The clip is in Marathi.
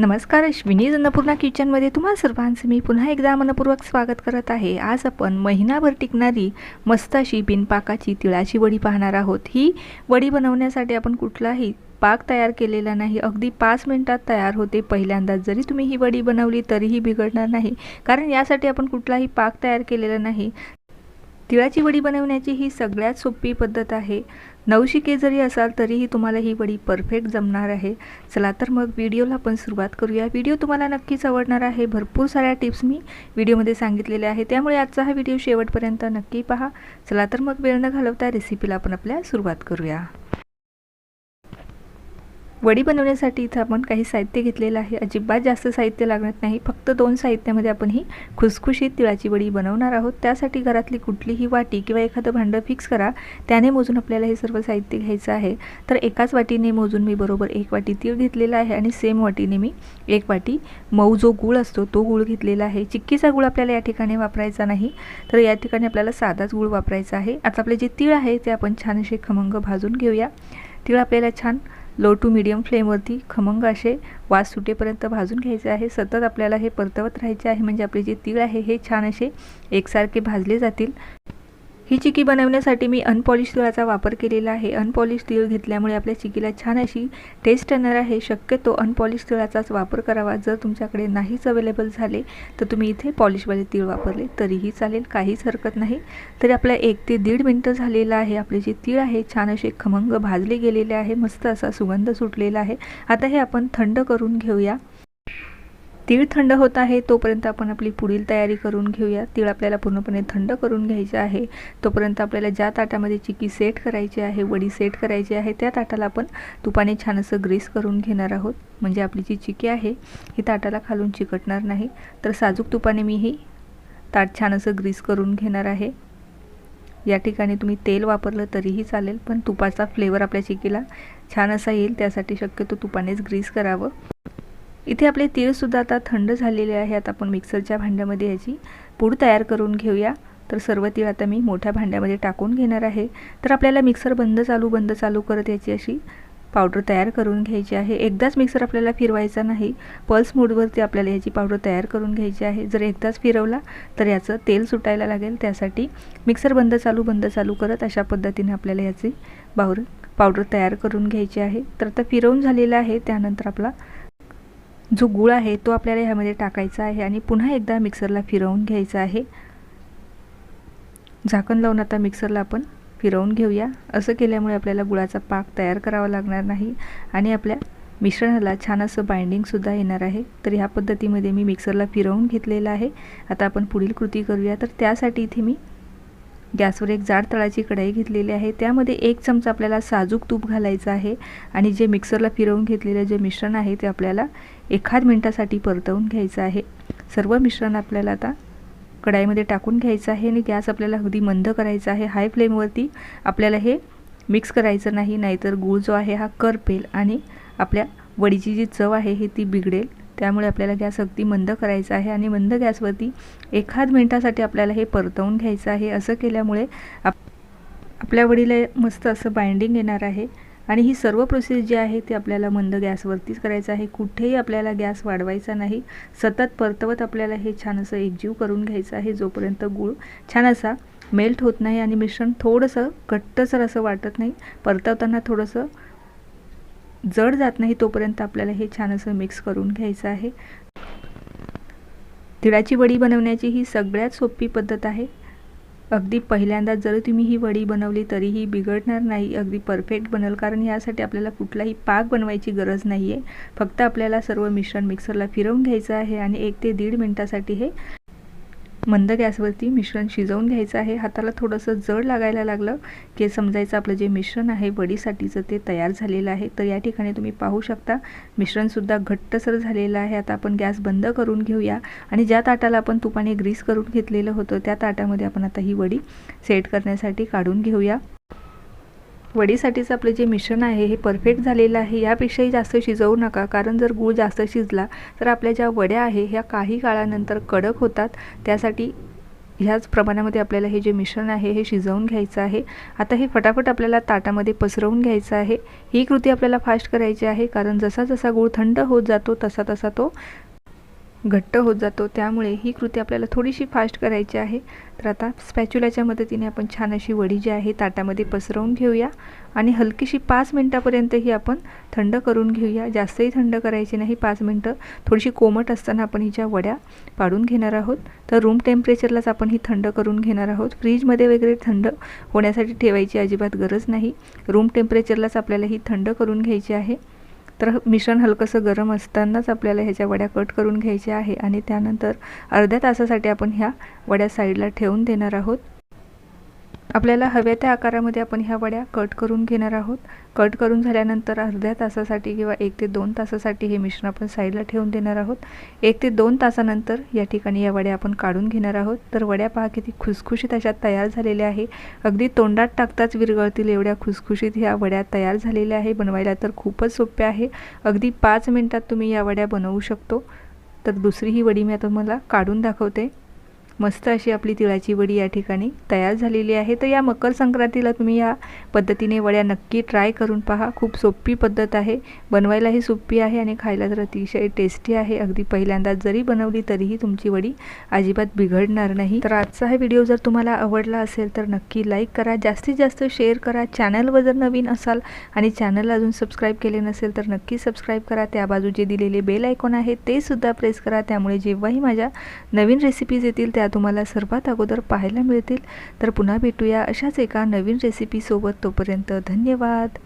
नमस्कार अश्विनी अन्नपूर्णा किचनमध्ये तुम्हा सर्वांचं मी पुन्हा एकदा मनपूर्वक स्वागत करत आहे. आज आपण महिनाभर टिकणारी मस्त अशी बिनपाकाची तिळाची वडी पाहणार आहोत. ही वडी बनवण्यासाठी आपण कुठलाही पाक तयार केलेला नाही. अगदी पाच मिनटात तयार होते. पहिल्यांदाच जरी तुम्ही ही वडी बनवली तरीही बिघडणार नाही. कारण यासाठी आपण कुठलाही पाक तयार केलेला नाही. तिळाची वडी बनवण्याची ही सगळ्यात सोपी पद्धत आहे. नवशिके जरी असाल तरीही तुम्हाला ही वडी परफेक्ट जमणार आहे. चला तर मग व्हिडिओला आपण सुरुवात करूया. व्हिडिओ तुम्हाला नक्कीच आवडणार आहे. भरपूर साऱ्या टिप्स मी व्हिडिओमध्ये सांगितलेल्या आहे त्यामुळे आजचा हा व्हिडिओ शेवटपर्यंत नक्की पहा. चला तर मग वेळ न घालवता रेसिपीला आपण आपल्या सुरुवात करूया. वडी बनवण्यासाठी इथं आपण काही साहित्य घेतलेलं आहे. अजिबात जास्त साहित्य लागणार नाही. फक्त दोन साहित्यामध्ये आपण ही खुसखुशीत तिळाची वडी बनवणार आहोत. त्यासाठी घरातली कुठलीही वाटी किंवा एखादं भांडं फिक्स करा. त्याने मोजून आपल्याला हे सर्व साहित्य घ्यायचं आहे. तर एकाच वाटीने मोजून मी बरोबर एक वाटी तीळ घेतलेला आहे आणि सेम वाटीने मी एक वाटी मऊ जो गूळ असतो तो गूळ घेतलेला आहे. चिक्कीचा गूळ आपल्याला या ठिकाणी वापरायचा नाही. तर या ठिकाणी आपल्याला साधाच गूळ वापरायचा आहे. आता आपले जे तीळ आहे ते आपण छान असे खमंग भाजून घेऊया. तीळ आपल्याला छान लो टू मिडियम फ्लेमवरती खमंग असे वास सुटेपर्यंत भाजून घ्यायचे आहे. सतत आपल्याला हे परतवत राहायचे आहे. म्हणजे आपले जे तीळ आहे हे छान असे एकसारखे भाजले जातील. ही चिकी बनवण्यासाठी मी अनपॉलिश तिळाचा वापर केलेला आहे. अनपॉलिश तीळ घेतल्यामुळे आपल्या चिकीला छान अशी टेस्ट येणार आहे. शक्यतो अनपॉलिश तिळाचाच वापर करावा. जर तुमच्याकडे नाहीच अवेलेबल झाले तर तुम्ही इथे पॉलिशवाले तीळ वापरले तरीही चालेल. काहीच हरकत नाही. तरी आपल्या एक ते दीड मिनटं झालेलं आहे. आपले जे तीळ आहे छान असे खमंग भाजले गेलेले आहे. मस्त असा सुगंध सुटलेला आहे. आता हे आपण थंड करून घेऊया. तीळ थंड होत आहे तोपर्यंत आपण आपली पुढील तयारी करून घेऊया. तीळ आपल्याला पूर्णपणे थंड करून घ्यायचे आहे. तोपर्यंत आपल्याला ज्या ताटामध्ये चिकी सेट करायची आहे वडी सेट करायची आहे त्या ताटाला आपण तुपाने छान असं ग्रीस करून घेणार आहोत. म्हणजे आपली जी चिकी आहे ही ताटाला खालून चिकटणार नाही. तर साजूक तुपाने मी ही ताट छान असं ग्रीस करून घेणार आहे. या ठिकाणी तुम्ही तेल वापरलं तरीही चालेल पण तुपाचा फ्लेवर आपल्या चिकीला छान असा येईल त्यासाठी शक्यतो तुपानेच ग्रीस करावं. इथे आपले तीळसुद्धा आता थंड झालेले आहे. आता आपण मिक्सरच्या भांड्यामध्ये याची पूड तयार करून घेऊया. तर सर्व तीळ आता मी मोठ्या भांड्यामध्ये टाकून घेणार आहे. तर आपल्याला मिक्सर बंद चालू बंद चालू करत याची अशी पावडर तयार करून घ्यायची आहे. एकदाच मिक्सर आपल्याला फिरवायचा नाही. पल्स मूडवरती आपल्याला याची पावडर तयार करून घ्यायची आहे. जर एकदाच फिरवला तर याचं तेल सुटायला लागेल. त्यासाठी मिक्सर बंद चालू बंद चालू करत अशा पद्धतीने आपल्याला याची बावर पावडर तयार करून घ्यायची आहे. तर आता फिरवून झालेलं आहे. त्यानंतर आपला जो गुळ आहे तो आपल्याला ह्यामध्ये टाकायचा आहे आणि पुन्हा एकदा मिक्सरला फिरवून घ्यायचा आहे. झाकण लावून आता मिक्सरला आपण फिरवून घेऊया. असं केल्यामुळे आपल्याला गुळाचा पाक तयार करावा लागणार नाही आणि आपल्या मिश्रणाला छान असं बाइंडिंगसुद्धा येणार आहे. तर ह्या पद्धतीमध्ये मी मिक्सरला फिरवून घेतलेलं आहे. आता आपण पुढील कृती करूया. तर त्यासाठी इथे मी गॅसवर एक जाड तळाची कढाई घेतलेली आहे. त्यामध्ये एक चमचा आपल्याला साजूक तूप घालायचं आहे आणि जे मिक्सरला फिरवून घेतलेलं जे मिश्रण आहे ते आपल्याला एखाद मिनटासाठी परतवून घ्यायचं आहे. सर्व मिश्रण आपल्याला आता कढाईमध्ये टाकून घ्यायचं आहे आणि गॅस आपल्याला अगदी मंद करायचा आहे. हाय फ्लेमवरती आपल्याला हे मिक्स करायचं नाही नाहीतर गूळ जो आहे हा करपेल आणि आपल्या वडीची जी चव आहे ही ती बिघडेल. त्यामुळे आपल्याला गॅस अगदी मंद करायचा आहे आणि मंद गॅसवरती एखाद मिनटासाठी आपल्याला हे परतवून घ्यायचं आहे. असं केल्यामुळे आप आपल्या वडीला मस्त असं बाइंडिंग येणार आहे आणि ही सर्व प्रोसेस जी आहे ती आपल्याला मंद गॅसवरतीच करायचं आहे. कुठेही आपल्याला गॅस वाढवायचा नाही. सतत परतवत आपल्याला हे छान असं एकजीव करून घ्यायचं आहे. जोपर्यंत गूळ छान असा मेल्ट होत नाही आणि मिश्रण थोडंसं घट्टसर असं वाटत नाही परतवताना थोडंसं जड जात नाही तोपर्यंत आपल्याला हे छान असं मिक्स करून घ्यायचं आहे. तिळाची वडी बनवण्याची ही सगळ्यात सोपी पद्धत आहे. अगदी पहिल्यांदा जर तुम्ही ही वडी बनवली तरीही बिघडणार नाही अगदी परफेक्ट बनल कारण यासाठी आपल्याला कुठलाही पाक बनवायची गरज नाही आहे फक्त आपल्याला सर्व मिश्रण मिक्सरला फिरवून घ्यायचं आहे आणि एक ते दीड मिनटासाठी हे मंद गॅसवरती मिश्रण शिजवून घ्यायचं आहे. हाताला थोडंसं जड लागायला लागलं की समजायचं आपलं जे मिश्रण आहे वडीसाठीचं ते तयार झालेलं आहे. तर या ठिकाणी तुम्ही पाहू शकता मिश्रणसुद्धा घट्टसर झालेलं आहे. आता आपण गॅस बंद करून घेऊया. आणि ज्या ताटाला आपण तुपाने ग्रीस करून घेतलेलं होतं त्या ताटामध्ये आपण आता ही वडी सेट करण्यासाठी काढून घेऊया. वडीसाठीचं आपलं जे मिश्रण आहे हे परफेक्ट झालेलं आहे यापेक्षाही जास्त शिजवू नका. कारण जर गूळ जास्त शिजला तर आपल्या ज्या वड्या आहे ह्या काही काळानंतर कडक होतात. त्यासाठी ह्याच प्रमाणामध्ये आपल्याला हे जे मिश्रण आहे हे शिजवून घ्यायचं आहे. आता हे फटाफट आपल्याला ताटामध्ये पसरवून घ्यायचं आहे. ही कृती आपल्याला फास्ट करायची आहे. कारण जसा जसा गूळ थंड होत जातो तसा तसा तो घट्ट होत जातो. त्यामुळे ही कृती आपल्याला थोडीशी फास्ट करायची आहे. तर आता स्पॅच्युलाच्या मदतीने आपण छान अशी वडी जी आहे ताटामध्ये पसरवून घेऊया. आणि हलकीशी पाच मिनटापर्यंत ही आपण थंड करून घेऊया. जास्तही थंड करायची नाही. पाच मिनटं. थोडीशी कोमट असताना आपण हिच्या वड्या पाडून घेणार आहोत. तर रूम टेम्परेचरलाच आपण ही थंड करून घेणार आहोत. फ्रीजमध्ये वगैरे थंड होण्यासाठी ठेवायची अजिबात गरज नाही. रूम टेम्परेचरलाच आपल्याला ही थंड करून घ्यायची आहे. तर मिश्रण हलकंसं गरम असतानाच आपल्याला ह्याच्या वड्या कट करून घ्यायच्या आहे आणि त्यानंतर अर्ध्या तासासाठी आपण ह्या वड्या साईडला ठेवून देणार आहोत. आपल्याला हव्या त्या आकारामध्ये आपण ह्या वड्या कट करून घेणार आहोत. कट करून झाल्यानंतर अर्ध्या तासासाठी किंवा एक ते दोन तासासाठी हे मिश्रण आपण साईडला ठेवून देणार आहोत. एक ते दोन तासानंतर या ठिकाणी या वड्या आपण काढून घेणार आहोत. तर वड्या पहा किती खुसखुशीत अशा तयार झालेल्या आहे. अगदी तोंडात टाकताच विरघळतील एवढ्या खुसखुशीत ह्या वड्या तयार झालेल्या आहे. बनवायला तर खूपच सोप्या आहे. अगदी पाच मिनटात तुम्ही या वड्या बनवू शकतो. तर दुसरी ही वडी मी आता मला काढून दाखवते. मस्त अशी आपली तिळाची वडी या ठिकाणी तयार झालेली आहे. तर या मकर संक्रांतीला तुम्ही या पद्धतीने वड्या नक्की ट्राय करून पहा. खूप सोपी पद्धत आहे. बनवायलाही सोपी आहे आणि खायला तर अतिशय टेस्टी आहे. अगदी पहिल्यांदा जरी बनवली तरीही तुमची वडी अजिबात बिघडणार नाही. तर आजचा हा व्हिडिओ जर तुम्हाला आवडला असेल तर नक्की लाईक करा. जास्तीत जास्त शेअर करा. चॅनलवर जर नवीन असाल आणि चॅनल अजून सबस्क्राईब केले नसेल तर नक्की सबस्क्राईब करा. त्या बाजूचे दिलेले बेल आयकॉन आहे ते सुद्धा प्रेस करा. त्यामुळे जेव्हाही माझ्या नवीन रेसिपीज येतील त्या तुम्हाला सर्वात अगोदर पाहायला मिळतील. तर पुन्हा भेटूया अशाच एका नवीन रेसिपीसोबत तोपर्यंत धन्यवाद.